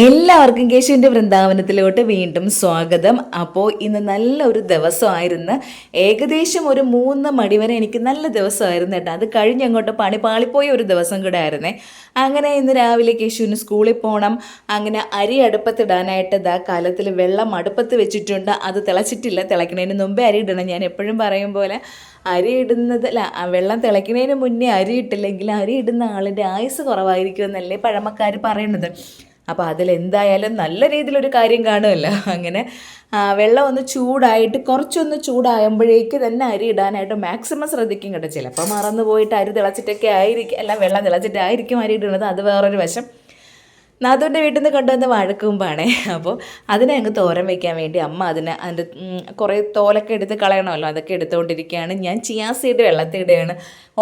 എല്ലാവർക്കും കേശുവിന്റെ വൃന്ദാവനത്തിലോട്ട് വീണ്ടും സ്വാഗതം. അപ്പോൾ ഇന്ന് നല്ലൊരു ദിവസമായിരുന്നു. ഏകദേശം ഒരു മൂന്ന് മണി വരെ എനിക്ക് നല്ല ദിവസമായിരുന്നു കേട്ടോ. അത് കഴിഞ്ഞ് അങ്ങോട്ട് പണി പാളിപ്പോയ ഒരു ദിവസം കൂടെ ആയിരുന്നേ. അങ്ങനെ ഇന്ന് രാവിലെ കേശുവിന് സ്കൂളിൽ പോകണം അങ്ങനെ അരി അടുപ്പത്തിടാനായിട്ട് ഇതാ കാലത്തിൽ വെള്ളം അടുപ്പത്ത് വെച്ചിട്ടുണ്ട്. അത് തിളച്ചിട്ടില്ല. തിളയ്ക്കുന്നതിന് മുമ്പേ അരി ഇടണം. ഞാൻ എപ്പോഴും പറയും പോലെ അരി ഇടുന്നത് അല്ല വെള്ളം തിളയ്ക്കുന്നതിന് മുന്നേ അരി ഇട്ടില്ലെങ്കിൽ അരി ഇടുന്ന ആളിന്റെ ആയുസ് കുറവായിരിക്കുമെന്നല്ലേ പഴമക്കാർ പറയുന്നത് അപ്പോൾ അതിലെന്തായാലും നല്ല രീതിയിലൊരു കാര്യം കാണുമല്ലോ. അങ്ങനെ വെള്ളം ഒന്ന് ചൂടായിട്ട് കുറച്ചൊന്ന് ചൂടാകുമ്പോഴേക്ക് തന്നെ അരി ഇടാനായിട്ട് മാക്സിമം ശ്രദ്ധിക്കും കേട്ടോ. ചിലപ്പോൾ മറന്നു പോയിട്ട് അരി തിളച്ചിട്ടൊക്കെ ആയിരിക്കും. അല്ല വെള്ളം തിളച്ചിട്ടായിരിക്കും അരി ഇടുന്നത്. അത് വേറൊരു വശം. നാഥുവിന്റെ വീട്ടിൽ നിന്ന് കൊണ്ടുവന്ന വഴക്കുമ്പാണേ. അപ്പോൾ അതിനെ അങ്ങ് തോരൻ വയ്ക്കാൻ വേണ്ടി അമ്മ അതിനെ അതിന്റെ കുറേ തോലൊക്കെ എടുത്ത് കളയണമല്ലോ. അതൊക്കെ എടുത്തുകൊണ്ടിരിക്കുകയാണ് ഞാൻ ചിയാ സീഡ് വെള്ളത്തിടുകയാണ്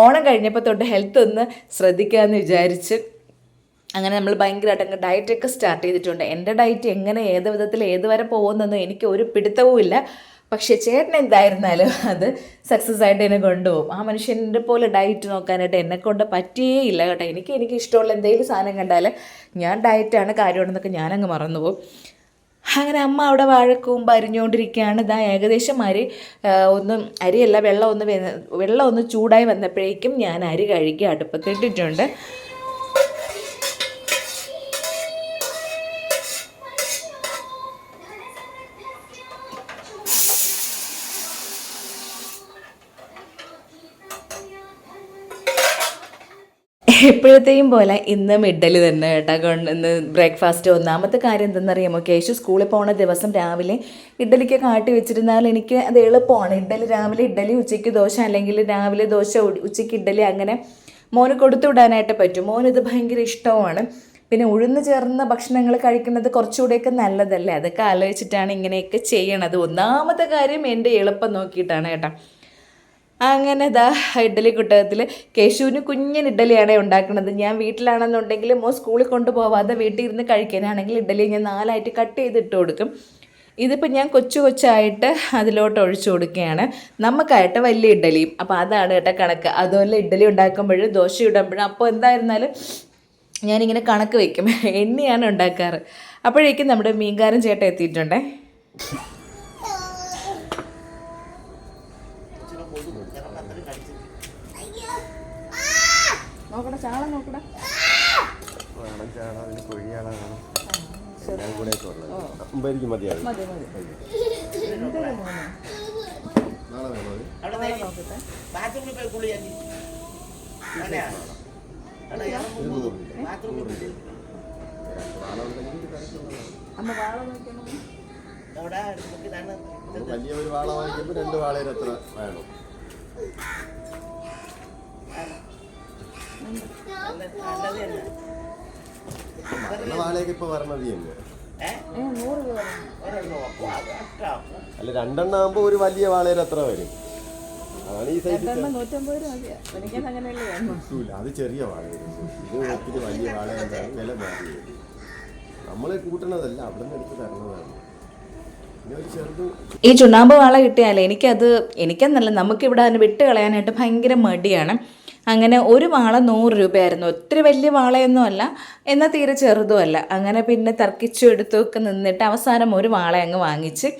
ഓണം കഴിഞ്ഞപ്പോൾ തൊട്ട് ഹെൽത്ത് ഒന്ന് ശ്രദ്ധിക്കാമെന്ന് വിചാരിച്ച് അങ്ങനെ നമ്മൾ ഭയങ്കരമായിട്ട് അങ്ങ് ഡയറ്റൊക്കെ സ്റ്റാർട്ട് ചെയ്തിട്ടുണ്ട്. എന്റെ ഡയറ്റ് എങ്ങനെ ഏത് വിധത്തിൽ ഏത് വരെ പോകുന്നതെന്നും എനിക്ക് ഒരു പിടുത്തവുമില്ല പക്ഷേ ചേട്ടൻ എന്തായിരുന്നാലും അത് സക്സസ് ആയിട്ട് എന്നെ കൊണ്ടുപോകും. ആ മനുഷ്യന്റെ പോലെ ഡയറ്റ് നോക്കാനായിട്ട് എന്നെ കൊണ്ട് പറ്റിയേ ഇല്ല കേട്ടോ. എനിക്ക് എനിക്ക് ഇഷ്ടമുള്ള എന്തെങ്കിലും സാധനം കണ്ടാൽ ഞാൻ ഡയറ്റാണ് കാര്യമുണ്ടെന്നൊക്കെ ഞാനങ്ങ് മറന്നുപോകും. അങ്ങനെ അമ്മ അവിടെ വാഴക്കൂമ്പ് അരിഞ്ഞുകൊണ്ടിരിക്കുകയാണ്. ഇതാ ഏകദേശം അരി ഒന്ന് അരിയല്ല വെള്ളം ഒന്ന് വെള്ളം ഒന്ന് ചൂടായി വന്നപ്പോഴേക്കും ഞാൻ അരി കഴുകി അടുപ്പത്തിട്ടിട്ടുണ്ട്. എപ്പോഴത്തെയും പോലെ ഇന്ന് ഇഡ്ഡലി തന്നെ കേട്ടോ. ഇന്ന് ബ്രേക്ക്ഫാസ്റ്റ് ഒന്നാമത്തെ കാര്യം എന്തെന്നറിയാമോ? കേശു സ്കൂളിൽ പോണ ദിവസം രാവിലെ ഇഡലിക്ക് കാട്ടി വെച്ചിരുന്നാൽ എനിക്ക് അത് എളുപ്പമാണ്. ഇഡ്ഡലി രാവിലെ ഇഡ്ഡലി ഉച്ചയ്ക്ക് ദോശ അല്ലെങ്കിൽ രാവിലെ ദോശ ഉച്ചയ്ക്ക് ഇഡ്ഡലി അങ്ങനെ മോന് കൊടുത്തു വിടാനായിട്ട് പറ്റും. ഇത് ഭയങ്കര ഇഷ്ടമാണ്. പിന്നെ ഉഴുന്ന് ചേർന്ന ഭക്ഷണങ്ങൾ കഴിക്കുന്നത് കുറച്ചുകൂടെയൊക്കെ നല്ലതല്ലേ? അതൊക്കെ ആലോചിച്ചിട്ടാണ് ഇങ്ങനെയൊക്കെ ചെയ്യണത്. ഒന്നാമത്തെ കാര്യം എന്റെ എളുപ്പം നോക്കിയിട്ടാണ് കേട്ടോ. അങ്ങനെ ദാ ഇഡ്ഡലി കുട്ടകത്തിൽ കേശുവിന് കുഞ്ഞൻ ഇഡ്ഡലിയാണ് ഉണ്ടാക്കുന്നത് ഞാൻ വീട്ടിലാണെന്നുണ്ടെങ്കിൽ മോ സ്കൂളിൽ കൊണ്ടുപോവാതെ വീട്ടിൽ ഇരുന്ന് കഴിക്കാനാണെങ്കിൽ ഇഡ്ഡലി ഞാൻ നാലായിട്ട് കട്ട് ചെയ്തിട്ട് കൊടുക്കും. ഇതിപ്പോൾ ഞാൻ കൊച്ചു കൊച്ചായിട്ട് അതിലോട്ട് ഒഴിച്ചു കൊടുക്കുകയാണ്. നമുക്കായിട്ട് വലിയ ഇഡ്ഡലിയും. അപ്പോൾ അതാണ് കേട്ടോ കണക്ക്. അതുപോലെ ഇഡ്ഡലി ഉണ്ടാക്കുമ്പോഴും ദോശ ഇടുമ്പോഴും അപ്പോൾ എന്തായിരുന്നാലും ഞാനിങ്ങനെ കണക്ക് വയ്ക്കും എണ്ണിയാണ് ഉണ്ടാക്കാറ്. അപ്പോഴേക്കും നമ്മുടെ മീൻകാരൻ ചേട്ടൻ എത്തിയിട്ടുണ്ടേ. നോക്കടാ ചാള നോക്കടാ. വേണം ചാണ അതിന് കൊഴിയാള വേണം. എല്ലാം കൂടെ അമ്പരിക്ക് മതിയാകും മതി മതി. എന്തൊരു മോനെ നാളെ വേണോ ബാത്റൂമിൽ പോയി കണക്കുള്ളത്. അമ്മ വാള നോക്കണം വലിയ ഒരു വാള വാങ്ങിക്കുമ്പോൾ രണ്ട് വാളയിൽ എത്ര വേണം? മരണ വാളയൊക്കെ ഇപ്പൊ വരണത് തന്നെ. അല്ല രണ്ടെണ്ണം ആകുമ്പോ ഒരു വലിയ വാളയിൽ എത്ര വരും? അതാണ് ഈ സൈസ് അത് ചെറിയ വാളയായിരുന്നു ഇത് ഒത്തിരി വലിയ വാളയാണ് വില മാറി നമ്മൾ കൂട്ടണതല്ല അവിടെ നിന്ന് എടുത്ത് തരണതാണ്. ഈ ചുണ്ണാമ്പ് വാള കിട്ടിയാൽ എനിക്കത് എനിക്കെന്നല്ല നമുക്കിവിടെ അതിന് വിട്ട് കളയാനായിട്ട് ഭയങ്കര മടിയാണ്. അങ്ങനെ ഒരു വാള നൂറ് രൂപയായിരുന്നു. ഒത്തിരി വലിയ വാളയൊന്നും അല്ല എന്നാൽ തീരെ ചെറുതുമല്ല അങ്ങനെ പിന്നെ തർക്കിച്ചു എടുത്തൊക്കെ നിന്നിട്ട് അവസാനം ഒരു വാള അങ്ങ് വാങ്ങിച്ച്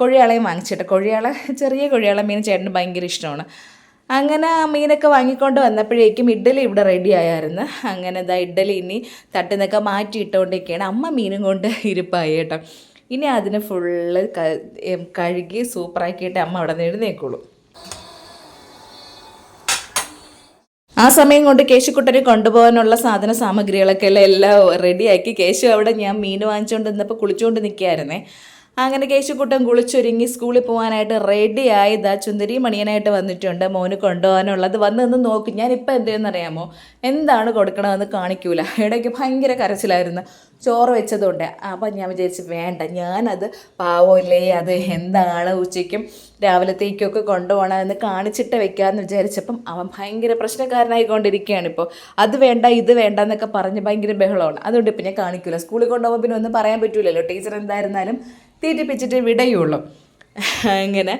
കൊഴിയാളയും വാങ്ങിച്ചിട്ട്. കൊഴിയാള ചെറിയ കൊഴിയാള മീൻ ചേട്ടന് ഭയങ്കര ഇഷ്ടമാണ്. അങ്ങനെ ആ മീനൊക്കെ വാങ്ങിക്കൊണ്ട് വന്നപ്പോഴേക്കും ഇഡ്ഡലി ഇവിടെ റെഡി ആയായിരുന്നു. അങ്ങനെ ഇതാ ഇഡ്ഡലി ഇനി തട്ടിൽ നിന്നൊക്കെ മാറ്റി ഇട്ടുകൊണ്ടൊക്കെയാണ് അമ്മ മീനും കൊണ്ട് ഇരിപ്പായി കേട്ടോ. ഇനി അതിനെ ഫുള്ള് കഴുകി സൂപ്പറാക്കിയിട്ട് അമ്മ അവിടെ നിന്ന് എഴുന്നേക്കുള്ളൂ. ആ സമയം കൊണ്ട് കേശുക്കുട്ടനെ കൊണ്ടുപോകാനുള്ള സാധന സാമഗ്രികളൊക്കെ എല്ലാം എല്ലാം റെഡിയാക്കി കേശു അവിടെ ഞാൻ മീൻ വാങ്ങിച്ചുകൊണ്ട് നിന്നപ്പോൾ കുളിച്ചുകൊണ്ട് നിൽക്കുകയായിരുന്നേ അങ്ങനെ കേശുക്കുട്ടൻ കുളിച്ചൊരുങ്ങി സ്കൂളിൽ പോകാനായിട്ട് റെഡിയായി. ഇതാ ചുന്ദരി മണിയനായിട്ട് വന്നിട്ടുണ്ട്. മോന് കൊണ്ടുപോകാനുള്ളത് വന്ന് നിന്ന് നോക്കും. ഞാനിപ്പോൾ എന്തെന്നറിയാമോ? എന്താണ് കൊടുക്കണമെന്ന് കാണിക്കൂല. ഇടയ്ക്ക് ഭയങ്കര കരച്ചിലായിരുന്നു. ചോറ് വെച്ചതുകൊണ്ട് അപ്പം ഞാൻ വിചാരിച്ച് വേണ്ട ഞാനത് പാവമില്ലേ അത് എന്താണ് ഉച്ചയ്ക്കും രാവിലത്തേക്കൊക്കെ കൊണ്ടുപോകണം എന്ന് കാണിച്ചിട്ട് വെക്കാമെന്ന് വിചാരിച്ചപ്പം അവൻ ഭയങ്കര പ്രശ്നക്കാരനായിക്കൊണ്ടിരിക്കുകയാണ് ഇപ്പോൾ അത് വേണ്ട ഇത് വേണ്ട എന്നൊക്കെ പറഞ്ഞ് ഭയങ്കര ബഹളമാണ്. അതുകൊണ്ട് ഇപ്പം ഞാൻ കാണിക്കില്ല സ്കൂളിൽ കൊണ്ടുപോകുമ്പോൾ പിന്നെ ഒന്നും പറയാൻ പറ്റില്ലല്ലോ ടീച്ചർ എന്തായിരുന്നാലും തീറ്റിപ്പിച്ചിട്ട് വിടയുള്ളൂ. അങ്ങനെ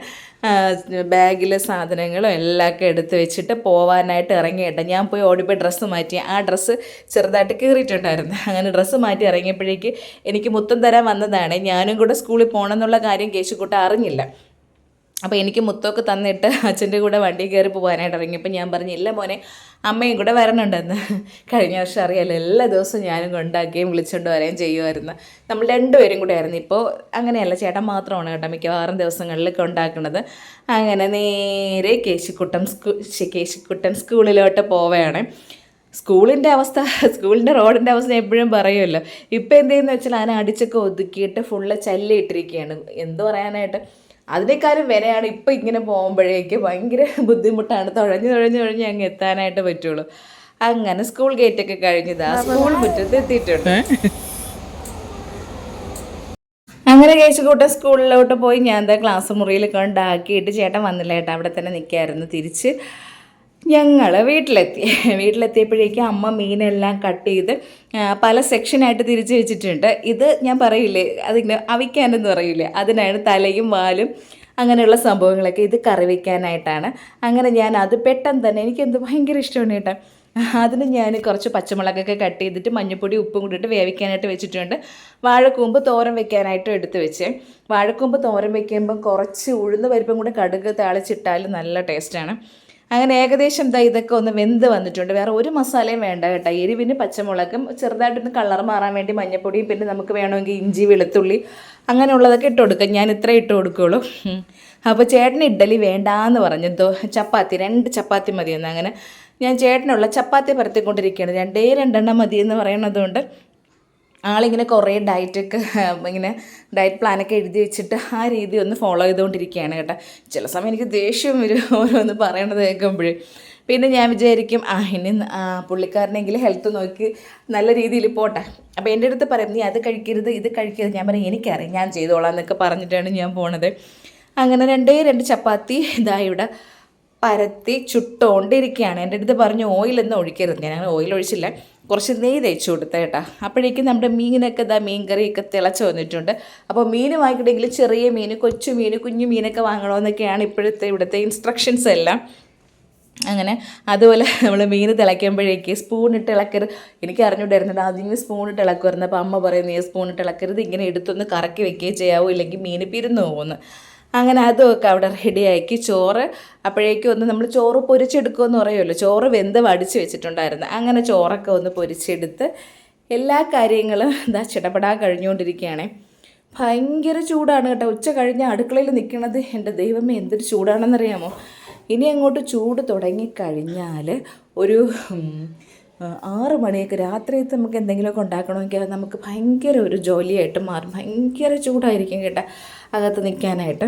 ബാഗിലെ സാധനങ്ങളും എല്ലാമൊക്കെ എടുത്ത് വെച്ചിട്ട് പോവാനായിട്ട് ഇറങ്ങിയിട്ട്. ഞാൻ പോയി ഓടിപ്പോയി ഡ്രസ്സ് മാറ്റി. ആ ഡ്രസ്സ് ചെറുതായിട്ട് കീറിയിട്ടുണ്ടായിരുന്നു. അങ്ങനെ ഡ്രസ്സ് മാറ്റി ഇറങ്ങിയപ്പോഴേക്ക് എനിക്ക് മുത്തം തരാൻ വന്നതാണ്. ഞാനും കൂടെ സ്കൂളിൽ പോകണം എന്നുള്ള കാര്യം കേശുക്കുട്ട അറിഞ്ഞില്ല. അപ്പോൾ എനിക്ക് മുത്തൊക്കെ തന്നിട്ട് അച്ഛന്റെ കൂടെ വണ്ടി കയറി പോകാനായിട്ട് ഇറങ്ങിയപ്പോൾ ഞാൻ പറഞ്ഞു ഇല്ല മോനെ അമ്മയും കൂടെ വരണുണ്ടെന്ന്. കഴിഞ്ഞ വർഷം അറിയാലോ എല്ലാ ദിവസവും ഞാനും കൊണ്ടാക്കുകയും വിളിച്ചുകൊണ്ട് വരികയും ചെയ്യുമായിരുന്നു. നമ്മൾ രണ്ടുപേരും കൂടെ ആയിരുന്നു. ഇപ്പോൾ അങ്ങനെയല്ല ചേട്ടൻ മാത്രമാണ് കേട്ടോ മിക്കവാറും ദിവസങ്ങളിൽ കൊണ്ടാക്കുന്നത്. അങ്ങനെ നേരെ കേശിക്കുട്ടൻ സ്കൂ കേശിക്കുട്ടൻ സ്കൂളിലോട്ട് പോവുകയാണ്. സ്കൂളിന്റെ അവസ്ഥ സ്കൂളിന്റെ റോഡിന്റെ അവസ്ഥ എപ്പോഴും പറയുമല്ലോ. ഇപ്പോൾ എന്തെന്ന് വെച്ചാൽ അതിനെ അടിച്ചൊക്കെ ഒതുക്കിയിട്ട് ഫുള്ള് ചല്ലിയിട്ടിരിക്കുകയാണ്. എന്ത് പറയാനായിട്ട്? അതിനേക്കാളും വിലയാണ് ഇപ്പം ഇങ്ങനെ പോകുമ്പോഴേക്ക് ഭയങ്കര ബുദ്ധിമുട്ടാണ്. തുഴഞ്ഞ് തുഴഞ്ഞ് തുഴഞ്ഞ് അങ്ങ് എത്താനായിട്ട് പറ്റുള്ളൂ. അങ്ങനെ സ്കൂൾ ഗേറ്റൊക്കെ കഴിഞ്ഞതാ. സ്കൂൾ മുറ്റത്ത് എത്തിയിട്ടുണ്ട്. അങ്ങനെ കേശുകൂട്ടൻ സ്കൂളിലോട്ട് പോയി ഞാൻ എന്താ ക്ലാസ് മുറിയിൽ കൊണ്ടാക്കിയിട്ട് ചേട്ടൻ വന്നില്ല ചേട്ടാ. അവിടെ തന്നെ നിൽക്കായിരുന്നു തിരിച്ച്. ഞങ്ങൾ വീട്ടിലെത്തി. വീട്ടിലെത്തിയപ്പോഴേക്കും അമ്മ മീനെല്ലാം കട്ട് ചെയ്ത് പല സെക്ഷനായിട്ട് തിരിച്ച് വെച്ചിട്ടുണ്ട്. ഇത് ഞാൻ പറയില്ലേ അതിങ്ങനെ അവിക്കാനെന്ന് പറയില്ലേ അതിനാണ് തലയും വാലും അങ്ങനെയുള്ള സംഭവങ്ങളൊക്കെ ഇത് കറി വയ്ക്കാനായിട്ടാണ് അങ്ങനെ ഞാൻ അത് പെട്ടെന്ന് തന്നെ എനിക്കെന്ത് ഭയങ്കര ഇഷ്ടമാണ് കേട്ടോ. അതിന് ഞാൻ കുറച്ച് പച്ചമുളകൊക്കെ കട്ട് ചെയ്തിട്ട് മഞ്ഞൾപ്പൊടി ഉപ്പും കൂടിയിട്ട് വേവിക്കാനായിട്ട് വെച്ചിട്ടുണ്ട്. വാഴക്കൂമ്പ് തോരൻ വെക്കാനായിട്ടും എടുത്ത് വെച്ച്. വാഴക്കൂമ്പ് തോരൻ വെക്കുമ്പം കുറച്ച് ഉഴുന്ന് പരിപ്പും കൂടെ കടുക് താളിച്ചിട്ടാൽ നല്ല ടേസ്റ്റാണ് അങ്ങനെ ഏകദേശം ദാ ഇതൊക്കെ ഒന്ന് വെന്ത് വന്നിട്ടുണ്ട്. വേറെ ഒരു മസാലയും വേണ്ട കേട്ടോ. എരിവിന് പച്ചമുളകും ചെറുതായിട്ടൊന്ന് കളർ മാറാൻ വേണ്ടി മഞ്ഞപ്പൊടിയും പിന്നെ നമുക്ക് വേണമെങ്കിൽ ഇഞ്ചി വെളുത്തുള്ളി അങ്ങനെയുള്ളതൊക്കെ ഇട്ട് കൊടുക്കാം. ഞാൻ ഇത്ര ഇട്ട് കൊടുക്കുള്ളൂ. അപ്പോൾ ചേട്ടൻ ഇഡ്ഡലി വേണ്ടാന്ന് പറഞ്ഞു. ദോ ചപ്പാത്തി രണ്ട് ചപ്പാത്തി മതിയെന്ന് അങ്ങനെ. ഞാൻ ചേട്ടനുള്ള ചപ്പാത്തി പരത്തിക്കൊണ്ടിരിക്കുകയാണ്. രണ്ടേ രണ്ടെണ്ണം മതിയെന്ന് പറയണതുകൊണ്ട് ആളിങ്ങനെ കുറേ ഡയറ്റൊക്കെ ഇങ്ങനെ ഡയറ്റ് പ്ലാനൊക്കെ എഴുതി വെച്ചിട്ട് ആ രീതി ഒന്ന് ഫോളോ ചെയ്തുകൊണ്ടിരിക്കുകയാണ് കേട്ടോ. ചില സമയം എനിക്ക് ദേഷ്യം വരും ഓരോന്ന് പറയണത് കേൾക്കുമ്പോഴേ. പിന്നെ ഞാൻ വിചാരിക്കും ആ ഇനി പുള്ളിക്കാരനെങ്കിലും ഹെൽത്ത് നോക്കി നല്ല രീതിയിൽ പോട്ടെ. അപ്പോൾ എന്റെ അടുത്ത് പറയും നീ അത് കഴിക്കരുത് ഇത് കഴിക്കരുത്. ഞാൻ പറയും എനിക്കറിയാം ഞാൻ ചെയ്തോളാം എന്നൊക്കെ പറഞ്ഞിട്ടാണ് ഞാൻ പോണത്. അങ്ങനെ രണ്ടേ രണ്ട് ചപ്പാത്തി ഇതാ ഇവിടെ പരത്തി ചുട്ടുകൊണ്ടിരിക്കുകയാണ് എന്റെ അടുത്ത് പറഞ്ഞു ഓയിലൊന്നും ഒഴിക്കരുത്. ഞാൻ അങ്ങനെ ഓയിൽ ഒഴിച്ചില്ല. കുറച്ച് നെയ്യ് തേച്ച് കൊടുത്ത കേട്ടാ. അപ്പോഴേക്കും നമ്മുടെ മീനൊക്കെ ഇതാ മീൻ കറിയൊക്കെ തിളച്ച് വന്നിട്ടുണ്ട്. അപ്പോൾ മീൻ വാങ്ങിക്കണമെങ്കിൽ ചെറിയ മീൻ കൊച്ചു മീൻ കുഞ്ഞു മീനൊക്കെ വാങ്ങണമെന്നൊക്കെയാണ് ഇപ്പോഴത്തെ ഇവിടുത്തെ ഇൻസ്ട്രക്ഷൻസ് എല്ലാം. അങ്ങനെ അതുപോലെ നമ്മൾ മീൻ തിളയ്ക്കുമ്പോഴേക്ക് സ്പൂണിട്ട് ഇളക്കരുത്. എനിക്ക് അറിഞ്ഞുകൊണ്ടായിരുന്നു ആദ്യം സ്പൂണിട്ട് ഇളക്കുമായിരുന്നു അപ്പോൾ അമ്മ പറയുന്നത് സ്പൂണിട്ട് ഇളക്കരുത് ഇങ്ങനെ എടുത്തൊന്ന് കറക്കി വെക്കുകയും ചെയ്യാവൂ ഇല്ലെങ്കിൽ മീൻ പിരുന്നു പോകുന്നു. അങ്ങനെ അതുമൊക്കെ അവിടെ റെഡിയാക്കി ചോറ്. അപ്പോഴേക്കും ഒന്ന് നമ്മൾ ചോറ് പൊരിച്ചെടുക്കുമെന്ന് പറയുമല്ലോ. ചോറ് വെന്ത് വടിച്ച് വെച്ചിട്ടുണ്ടായിരുന്നു. അങ്ങനെ ചോറൊക്കെ ഒന്ന് പൊരിച്ചെടുത്ത് എല്ലാ കാര്യങ്ങളും ഇതാ ചിടപെടാൻ കഴിഞ്ഞുകൊണ്ടിരിക്കുകയാണേ. ഭയങ്കര ചൂടാണ് കേട്ടോ. ഉച്ച കഴിഞ്ഞ് അടുക്കളയിൽ നിൽക്കുന്നത് എന്റെ ദൈവമേ എന്തൊരു ചൂടാണെന്നറിയാമോ? ഇനി അങ്ങോട്ട് ചൂട് തുടങ്ങിക്കഴിഞ്ഞാൽ ഒരു ആറ് മണിയൊക്കെ രാത്രിയത്ത് നമുക്ക് എന്തെങ്കിലുമൊക്കെ ഉണ്ടാക്കണമെങ്കിൽ അത് നമുക്ക് ഭയങ്കര ഒരു ജോലിയായിട്ട് മാറും. ഭയങ്കര ചൂടായിരിക്കും കേട്ടോ. അകത്ത് നിൽക്കാനായിട്ട്.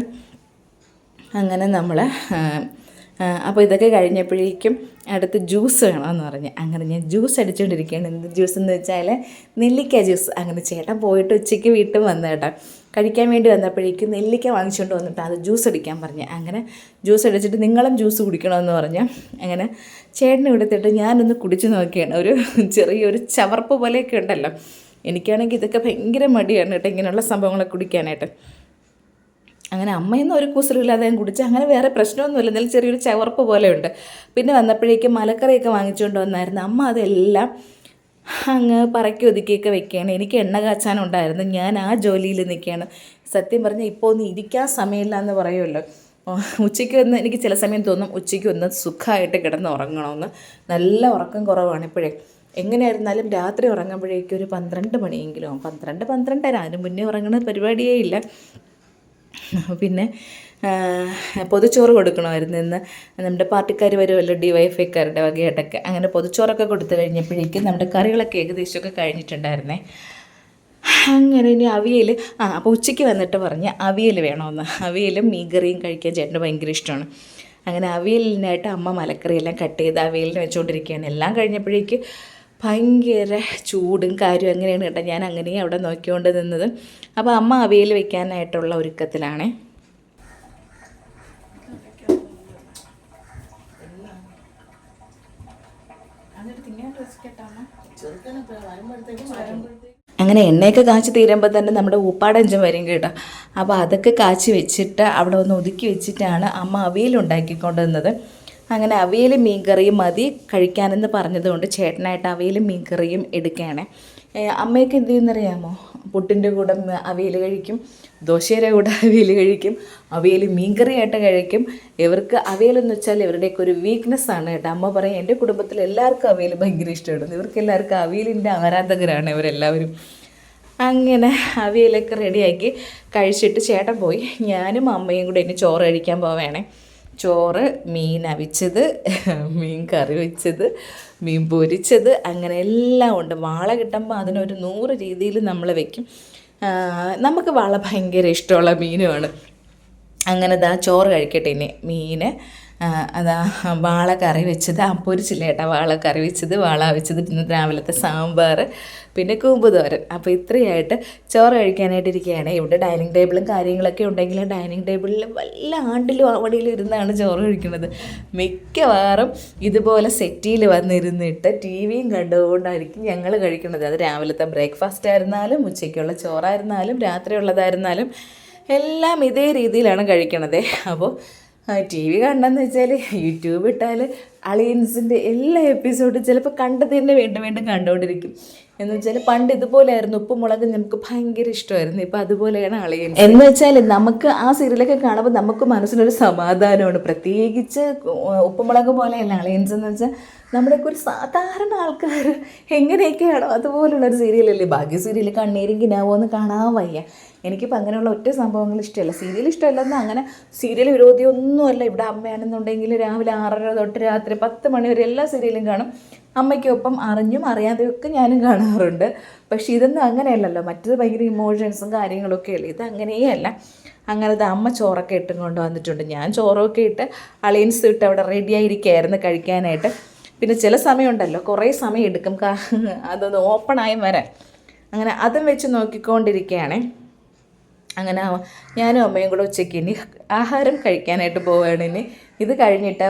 അങ്ങനെ നമ്മൾ അപ്പോൾ ഇതൊക്കെ കഴിഞ്ഞപ്പോഴേക്കും അടുത്ത് ജ്യൂസ് വേണമെന്ന് പറഞ്ഞ്. അങ്ങനെ ഞാൻ ജ്യൂസ് അടിച്ചുകൊണ്ടിരിക്കുകയാണ് എന്ത് ജ്യൂസ് എന്ന് വെച്ചാൽ നെല്ലിക്ക ജ്യൂസ്. അങ്ങനെ ചേട്ടൻ പോയിട്ട് ഉച്ചയ്ക്ക് വീട്ടിൽ വന്ന കേട്ടോ. കഴിക്കാൻ വേണ്ടി വന്നപ്പോഴേക്കും നെല്ലിക്ക വാങ്ങിച്ചുകൊണ്ട് വന്നിട്ട് അത് ജ്യൂസ് അടിക്കാൻ പറഞ്ഞ്. അങ്ങനെ ജ്യൂസ് അടിച്ചിട്ട് നിങ്ങളും ജ്യൂസ് കുടിക്കണമെന്ന് പറഞ്ഞ്. അങ്ങനെ ചേട്ടനെ എടുത്തിട്ട് ഞാനൊന്ന് കുടിച്ചു നോക്കിയാണ്. ഒരു ചെറിയൊരു ചവർപ്പ് പോലെയൊക്കെ ഉണ്ടല്ലോ. എനിക്കാണെങ്കിൽ ഇതൊക്കെ ഭയങ്കര മടിയാണ് കേട്ടോ ഇങ്ങനെയുള്ള സംഭവങ്ങളൊക്കെ കുടിക്കാനായിട്ട്. അങ്ങനെ അമ്മയെന്ന് ഒരു കുസലുമില്ലാതെ കുടിച്ച് അങ്ങനെ വേറെ പ്രശ്നമൊന്നുമില്ല. എന്നാലും ചെറിയൊരു ചവർപ്പ് പോലെയുണ്ട്. പിന്നെ വന്നപ്പോഴേക്കും മലക്കറിയൊക്കെ വാങ്ങിച്ചുകൊണ്ട് വന്നായിരുന്നു. അമ്മ അതെല്ലാം അങ്ങ് പറക്കി ഒതുക്കിയൊക്കെ വെക്കുകയാണ്. എനിക്ക് എണ്ണ കാച്ചാനുണ്ടായിരുന്നു. ഞാൻ ആ ജോലിയിൽ നിൽക്കുകയാണ്. സത്യം പറഞ്ഞാൽ ഇപ്പോൾ ഒന്ന് ഇരിക്കാൻ സമയമില്ല എന്ന് പറയുമല്ലോ. ഉച്ചയ്ക്ക് ഒന്ന് എനിക്ക് ചില സമയം തോന്നും ഉച്ചയ്ക്ക് ഒന്ന് സുഖമായിട്ട് കിടന്ന് ഉറങ്ങണമെന്ന്. നല്ല ഉറക്കം കുറവാണ് ഇപ്പോഴേ. എങ്ങനെയായിരുന്നാലും രാത്രി ഉറങ്ങുമ്പോഴേക്കും ഒരു പന്ത്രണ്ട് മണിയെങ്കിലും. പന്ത്രണ്ട് പന്ത്രണ്ടര. അതിന് മുന്നേ ഉറങ്ങുന്ന പരിപാടിയേ ഇല്ല. പിന്നെ പൊതുച്ചോറ് കൊടുക്കണമായിരുന്നു ഇന്ന്. നമ്മുടെ പാർട്ടിക്കാർ വരുമല്ലോ ഡി വൈ എഫ് ഐക്കാരുടെ വകയായിട്ടൊക്കെ. അങ്ങനെ പൊതിച്ചോറൊക്കെ കൊടുത്തു കഴിഞ്ഞപ്പോഴേക്കും നമ്മുടെ കറികളൊക്കെ ഏകദേശമൊക്കെ കഴിഞ്ഞിട്ടുണ്ടായിരുന്നേ. അങ്ങനെ ഇനി അവിയൽ ആ അപ്പോൾ ഉച്ചയ്ക്ക് വന്നിട്ട് പറഞ്ഞ് അവിയൽ വേണമെന്ന് അവിയലും മീൻകറിയും കഴിക്കാൻ ചേട്ടന് ഭയങ്കര ഇഷ്ടമാണ്. അങ്ങനെ അവിയലിനായിട്ട് അമ്മ മലക്കറിയെല്ലാം കട്ട് ചെയ്ത് അവിയലിന് വെച്ചുകൊണ്ടിരിക്കുകയാണ് എല്ലാം കഴിഞ്ഞപ്പോഴേക്ക് ഭയങ്കര ചൂടും കാര്യവും അങ്ങനെയാണ് കേട്ടോ? ഞാൻ അങ്ങനെയും അവിടെ നോക്കിക്കൊണ്ട് നിന്നത്. അപ്പോൾ അമ്മ അവയിൽ വെക്കാനായിട്ടുള്ള ഒരുക്കത്തിലാണേ. അങ്ങനെ എണ്ണയൊക്കെ കാച്ചി തീരുമ്പോൾ തന്നെ നമ്മുടെ ഉപ്പാടഞ്ചും വരും കേട്ടോ. അപ്പോൾ അതൊക്കെ കാച്ചി വെച്ചിട്ട് അവിടെ ഒന്ന് ഒതുക്കി വെച്ചിട്ടാണ് അമ്മ അവിയൽ ഉണ്ടാക്കിക്കൊണ്ടുവന്നത് അങ്ങനെ അവിയലും മീൻകറിയും മതി കഴിക്കാനെന്ന് പറഞ്ഞതുകൊണ്ട് ചേട്ടനായിട്ട് മീൻ മീൻകറിയും എടുക്കുകയാണ്. അമ്മയ്ക്ക് എന്ത് ചെയ്യുന്നറിയാമോ? പുട്ടിന്റെ കൂടെ അവയിൽ അവിയൽ കഴിക്കും ദോശയുടെ കൂടെ അവിയൽ കഴിക്കും അവിയൽ മീൻകറിയായിട്ട് കഴിക്കും. ഇവർക്ക് അവിയലെന്ന് വെച്ചാൽ ഇവരുടെയൊക്കെ ഒരു വീക്ക്നെസ് ആണ് കേട്ടോ. അമ്മ പറയും എന്റെ കുടുംബത്തിൽ എല്ലാവർക്കും അവിയൽ ഭയങ്കര ഇഷ്ടമാണ്. ഇവർക്ക് എല്ലാവർക്കും അവിയലിന്റെ ആരാധകരാണ് ഇവരെല്ലാവരും അങ്ങനെ അവിയലൊക്കെ റെഡിയാക്കി കഴിച്ചിട്ട് ചേട്ടൻ പോയി. ഞാനും അമ്മയും കൂടെ ഇനി ചോറ് കഴിക്കാൻ പോവേണേ. ചോറ് മീൻ അവിച്ചത് മീൻ കറി വെച്ചത് മീൻ പൊരിച്ചത് അങ്ങനെ എല്ലാം ഉണ്ട്. വാള കിട്ടുമ്പോൾ അതിനൊരു നൂറ് രീതിയിൽ നമ്മൾ വെക്കും. നമുക്ക് വാള ഭയങ്കര ഇഷ്ടമുള്ള മീനുമാണ്. അങ്ങനെ ദാ ചോറ് കഴിക്കട്ടെ ഇനി. മീൻ അതാ വാള കറി വെച്ചത്. ആ പൊരിച്ചില്ല ചേട്ടാ വാള കറി വെച്ചത് വാള വെച്ചത് പിന്നെ രാവിലത്തെ സാമ്പാർ പിന്നെ കൂമ്പ് തോരൻ അപ്പോൾ ഇത്രയായിട്ട് ചോറ് കഴിക്കാനായിട്ടിരിക്കുകയാണ് ഇവിടെ ഡൈനിങ് ടേബിളും കാര്യങ്ങളൊക്കെ ഉണ്ടെങ്കിലും ഡൈനിങ് ടേബിളിൽ വല്ല ആണ്ടിലും അവിടെയിലും ഇരുന്നാണ് ചോറ് കഴിക്കുന്നത്. മിക്കവാറും ഇതുപോലെ സെറ്റിയിൽ വന്നിരുന്നിട്ട് ടി വിയും കണ്ടുകൊണ്ടായിരിക്കും ഞങ്ങൾ കഴിക്കുന്നത്. അത് രാവിലത്തെ ബ്രേക്ക്ഫാസ്റ്റ് ആയിരുന്നാലും ഉച്ചയ്ക്കുള്ള ചോറായിരുന്നാലും രാത്രിയുള്ളതായിരുന്നാലും എല്ലാം ഇതേ രീതിയിലാണ് കഴിക്കണത്. അപ്പോൾ ടി വി കണ്ടെന്ന് വെച്ചാൽ യൂട്യൂബ് ഇട്ടാൽ അളിയൻസിന്റെ എല്ലാ എപ്പിസോഡും ചിലപ്പോൾ കണ്ടത് തന്നെ വീണ്ടും വീണ്ടും കണ്ടുകൊണ്ടിരിക്കും. എന്ന് വെച്ചാൽ പണ്ട് ഇതുപോലെയായിരുന്നു ഉപ്പും മുളക് നമുക്ക് ഭയങ്കര ഇഷ്ടമായിരുന്നു. ഇപ്പം അതുപോലെയാണ് അളിയൻ എന്ന് വെച്ചാൽ നമുക്ക് ആ സീരിയലൊക്കെ കാണുമ്പോൾ നമുക്ക് മനസ്സിനൊരു സമാധാനമാണ്. പ്രത്യേകിച്ച് ഉപ്പുമുളക് പോലെയല്ല അളിയൻസ് എന്ന് വെച്ചാൽ നമ്മുടെയൊക്കെ ഒരു സാധാരണ ആൾക്കാർ എങ്ങനെയൊക്കെയാണോ? അതുപോലുള്ളൊരു സീരിയലല്ലേ? ബാക്കി സീരിയൽ കണ്ണീരും കിനാവോ എന്ന് കാണാൻ വയ്യ. എനിക്കിപ്പോൾ അങ്ങനെയുള്ള ഒറ്റ സംഭവങ്ങൾ ഇഷ്ടമല്ല. സീരിയൽ ഇഷ്ടമല്ലെന്ന് അങ്ങനെ സീരിയൽ വിരോധിയൊന്നുമല്ല. ഇവിടെ അമ്മയാണെന്നുണ്ടെങ്കിൽ രാവിലെ ആറര തൊട്ട് രാത്രി പത്ത് മണി വരെ എല്ലാ സീരിയലും കാണും. അമ്മയ്ക്കൊപ്പം അറിഞ്ഞും അറിയാതെയൊക്കെ ഞാനും കാണാറുണ്ട്. പക്ഷേ ഇതൊന്നും അങ്ങനെയല്ലല്ലോ. മറ്റത് ഭയങ്കര ഇമോഷൻസും കാര്യങ്ങളൊക്കെ അല്ലേ ഇത് അങ്ങനെയല്ല. അങ്ങനത്തെ അമ്മ ചോറൊക്കെ ഇട്ടും കൊണ്ട് വന്നിട്ടുണ്ട് ഞാൻ ചോറൊക്കെ ഇട്ട് അളിയൻസ് ഇട്ട് അവിടെ റെഡിയായിരിക്കുമായിരുന്നു കഴിക്കാനായിട്ട്. പിന്നെ ചില സമയമുണ്ടല്ലോ കുറേ സമയം എടുക്കും അതൊന്ന് ഓപ്പണായി വരാൻ. അങ്ങനെ അതും വെച്ച് നോക്കിക്കൊണ്ടിരിക്കുകയാണേ. അങ്ങനെ ഞാനും അമ്മയും കൂടെ ഉച്ചയ്ക്ക് ഇനി ആഹാരം കഴിക്കാനായിട്ട് പോവുകയാണ് ഇനി. ഇത് കഴിഞ്ഞിട്ട്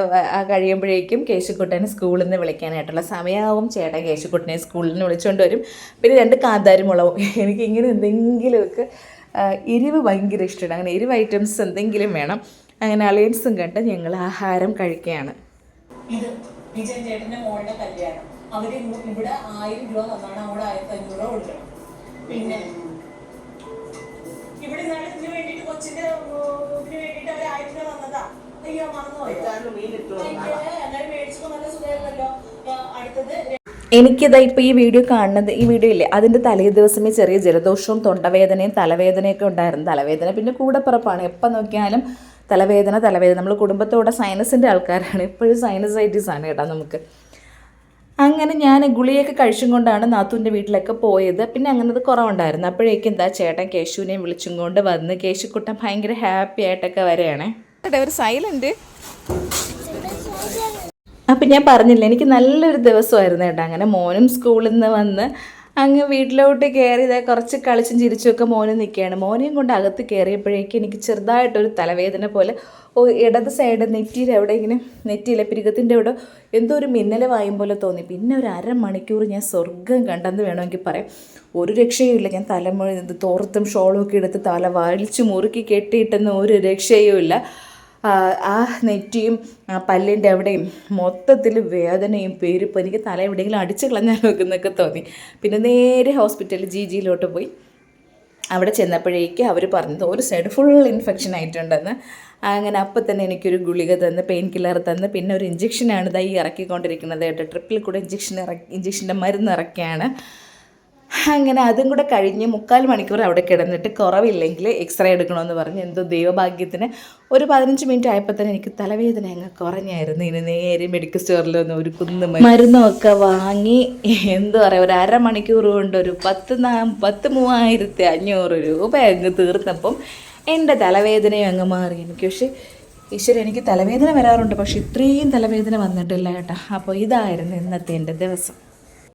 കഴിയുമ്പോഴേക്കും കേശുക്കുട്ടനെ സ്കൂളിൽ നിന്ന് വിളിക്കാനായിട്ടുള്ള സമയമാവും ചേട്ടൻ കേശുക്കുട്ടനെ സ്കൂളിൽ നിന്ന് വിളിച്ചുകൊണ്ട് വരും. പിന്നെ രണ്ട് കാന്താരി മുളകും. എനിക്ക് ഇങ്ങനെ എന്തെങ്കിലുമൊക്കെ എരിവ് ഭയങ്കര ഇഷ്ടമാണ്. അങ്ങനെ എരിവ് ഐറ്റംസ് എന്തെങ്കിലും വേണം. അങ്ങനെ അലയൻസും കണ്ട് ഞങ്ങൾ ആഹാരം കഴിക്കുകയാണ്. വിജയൻ ചേട്ടന്റെ മോളുടെ കല്യാണം. അവർ ഇവിടെ ആയിരം രൂപ തന്നാണ് അവിടെ ആയിരത്തി അഞ്ഞൂറ് രൂപ കൊടുക്കണം. പിന്നെ ഇവിടെ നിന്നാണ് ഇതിന് വേണ്ടിട്ട് കൊച്ചിന്റെ ഇതിന് വേണ്ടിട്ട് അവർ ആയിരം രൂപ തന്നതാ. അയ്യോ മറന്നുപോയോ? ഇട്ടു മേടിച്ചപ്പോ നല്ല സുഖമായിരുന്നല്ലോ. അടുത്തത് എനിക്കിതാ ഇപ്പോൾ ഈ വീഡിയോ കാണുന്നത് ഈ വീഡിയോ ഇല്ലേ? അതിന്റെ തലേ ദിവസമേ ചെറിയ ജലദോഷവും തൊണ്ടവേദനയും തലവേദനയൊക്കെ ഉണ്ടായിരുന്നു. തലവേദന പിന്നെ കൂടെപ്പുറപ്പാണ്. എപ്പോൾ നോക്കിയാലും തലവേദന തലവേദന. നമ്മൾ കുടുംബത്തോടെ സൈനസിന്റെ ആൾക്കാരാണ്. ഇപ്പോഴും സൈനസൈറ്റീസ് ആണ് കേട്ടോ നമുക്ക്. അങ്ങനെ ഞാൻ ഗുളിയൊക്കെ കഴിച്ചും കൊണ്ടാണ് നാത്തൂന്റെ വീട്ടിലൊക്കെ പോയത്. പിന്നെ അങ്ങനെ അത് കുറവുണ്ടായിരുന്നു. അപ്പോഴേക്കും എന്താ ചേട്ടൻ കേശുവിനെയും വിളിച്ചും കൊണ്ട് വന്ന് കേശുക്കുട്ടൻ ഭയങ്കര ഹാപ്പി ആയിട്ടൊക്കെ വരികയാണേ. ഒരു സൈലന്റ് അപ്പം ഞാൻ പറഞ്ഞില്ല എനിക്ക് നല്ലൊരു ദിവസമായിരുന്നു കേട്ടോ. അങ്ങനെ മോനും സ്കൂളിൽ നിന്ന് വന്ന് അങ്ങ് വീട്ടിലോട്ട് കയറി ഇതേ കുറച്ച് കളിച്ചും ചിരിച്ചുമൊക്കെ മോനും നിൽക്കുകയാണ്. മോനെയും കൊണ്ട് അകത്ത് കയറിയപ്പോഴേക്കും എനിക്ക് ചെറുതായിട്ടൊരു തലവേദന പോലെ ഓ ഇടത് സൈഡ് നെറ്റിയിൽ എവിടെ ഇങ്ങനെ നെറ്റിയിലെ പിരികത്തിന്റെ അവിടെ എന്തോ ഒരു മിന്നൽ വായും പോലെ തോന്നി. പിന്നെ ഒരു അരമണിക്കൂർ ഞാൻ സ്വർഗം കണ്ടെന്ന് വേണമെങ്കിൽ പറയാം. ഒരു രക്ഷയുമില്ല ഞാൻ തലമുഴ തോർത്തും ഷോളും ഒക്കെ എടുത്ത് തല വലിച്ചു മുറുക്കി കെട്ടിയിട്ടെന്ന് ഒരു രക്ഷയുമില്ല ആ, നെറ്റിയും പല്ലിന്റെ അവിടെയും മൊത്തത്തിൽ വേദനയും പേരിപ്പോൾ എനിക്ക് തല എവിടെയെങ്കിലും അടിച്ച് കളഞ്ഞാൽ നോക്കുന്നൊക്കെ തോന്നി. പിന്നെ നേരെ ഹോസ്പിറ്റലിൽ ജി ജിയിലോട്ട് പോയി. അവിടെ ചെന്നപ്പോഴേക്ക് അവർ പറഞ്ഞത് ഒരു സൈഡ് ഫുൾ ഇൻഫെക്ഷൻ ആയിട്ടുണ്ടെന്ന്. അങ്ങനെ അപ്പം തന്നെ എനിക്കൊരു ഗുളിക തന്ന് പെയിൻ കില്ലർ തന്ന് പിന്നെ ഒരു ഇഞ്ചക്ഷനാണ് ഇതായി ഇറക്കിക്കൊണ്ടിരിക്കുന്നത് കേട്ടോ. ട്രിപ്പിൽ കൂടെ ഇഞ്ചക്ഷൻ ഇറക്കി ഇഞ്ചക്ഷന്റെ മരുന്ന് ഇറക്കിയാണ്. അങ്ങനെ അതും കൂടെ കഴിഞ്ഞ് മുക്കാൽ മണിക്കൂർ അവിടെ കിടന്നിട്ട് കുറവില്ലെങ്കിൽ എക്സ്റേ എടുക്കണമെന്ന് പറഞ്ഞ് എന്തോ ദൈവഭാഗ്യത്തിന് ഒരു പതിനഞ്ച് മിനിറ്റ് ആയപ്പോൾ തന്നെ എനിക്ക് തലവേദന അങ്ങ് കുറഞ്ഞായിരുന്നു. ഇനി നേരെ മെഡിക്കൽ സ്റ്റോറിൽ വന്ന് ഒരു കുന്ന് മരുന്ന് മരുന്നൊക്കെ വാങ്ങി എന്താ പറയുക ഒരു അരമണിക്കൂർ കൊണ്ട് ഒരു പത്ത് നാ പത്ത് മൂവായിരത്തി അഞ്ഞൂറ് രൂപ അങ്ങ് തീർന്നപ്പം എന്റെ തലവേദനയും അങ്ങ് മാറി. എനിക്ക് പക്ഷേ ഈശ്വരൻ എനിക്ക് തലവേദന വരാറുണ്ട് പക്ഷേ ഇത്രയും തലവേദന വന്നിട്ടില്ല കേട്ടോ. അപ്പോൾ ഇതായിരുന്നു ഇന്നത്തെ എന്റെ ദിവസം.